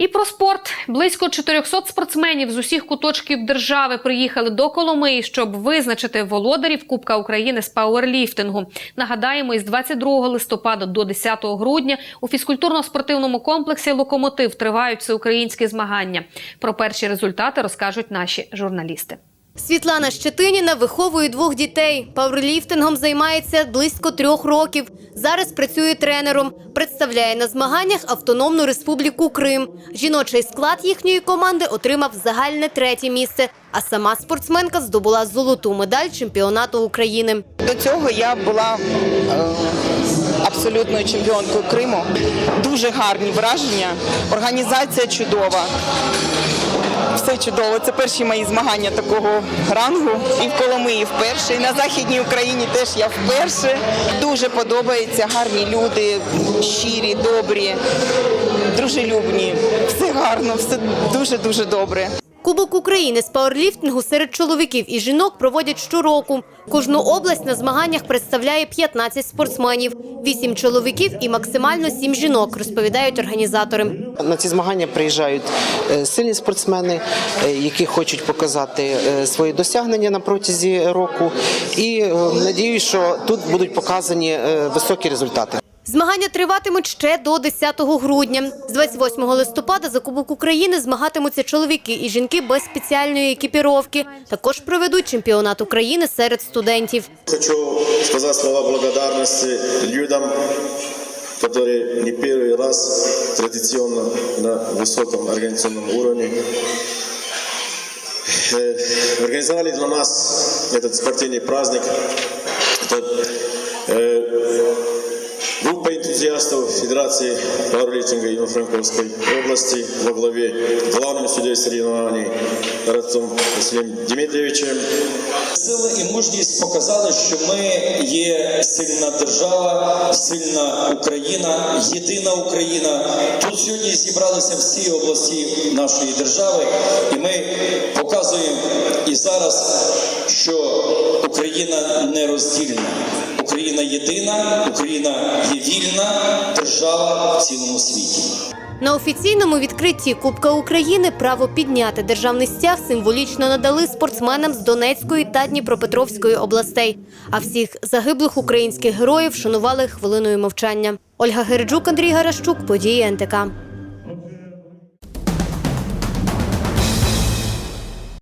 І про спорт близько 400 спортсменів з усіх куточків держави приїхали до Коломиї, щоб визначити володарів Кубка України з пауерліфтингу. Нагадаємо, із 22 листопада до 10 грудня у фізкультурно-спортивному комплексі Локомотив тривають всеукраїнські змагання. Про перші результати розкажуть наші журналісти. Світлана Щетиніна виховує двох дітей. Пауерліфтингом займається близько трьох років. Зараз працює тренером. Представляє на змаганнях Автономну Республіку Крим. Жіночий склад їхньої команди отримав загальне третє місце. А сама спортсменка здобула золоту медаль чемпіонату України. До цього я була е, абсолютною чемпіонкою Криму. Дуже гарні враження. Організація чудова. Все чудово. Це перші мої змагання такого рангу. І в Коломиї вперше, і на Західній Україні теж я вперше. Дуже подобається, гарні люди, щирі, добрі, дружелюбні. Все гарно, все дуже-дуже добре. Кубок України з пауерліфтингу серед чоловіків і жінок проводять щороку. Кожну область на змаганнях представляє 15 спортсменів, 8 чоловіків і максимально 7 жінок, розповідають організатори. На ці змагання приїжджають е, сильні спортсмени, е, які хочуть показати е, свої досягнення на протязі року. І надіюсь, що тут будуть показані високі результати. Змагання триватимуть ще до 10 грудня. З 28 листопада за Кубок України змагатимуться чоловіки і жінки без спеціальної екіпіровки. Також проведуть чемпіонат України серед студентів. Хочу сказать слова благодарности людям, которые не первый раз традиционно на высоком организационном уровне э, организовали для нас этот спортивный праздник. Это, э, Группа энтузиастов Федерации пауэрлифтинга Ивано-Франковской области во главе главным судьей соревнований Радцом Василием Дмитриевичем Сили і мужність показали, що ми є сильна держава, сильна Україна, єдина Україна. Тут сьогодні зібралися всі області нашої держави, і ми показуємо і зараз, що Україна не роздільна. Україна єдина, Україна є вільна держава в цілому світі. На офіційному відкритті Кубка України право підняти державний стяг символічно надали спортсменам з Донецької та Дніпропетровської областей. А всіх загиблих українських героїв шанували хвилиною мовчання. Ольга Гереджук, Андрій Гарашчук, події НТК.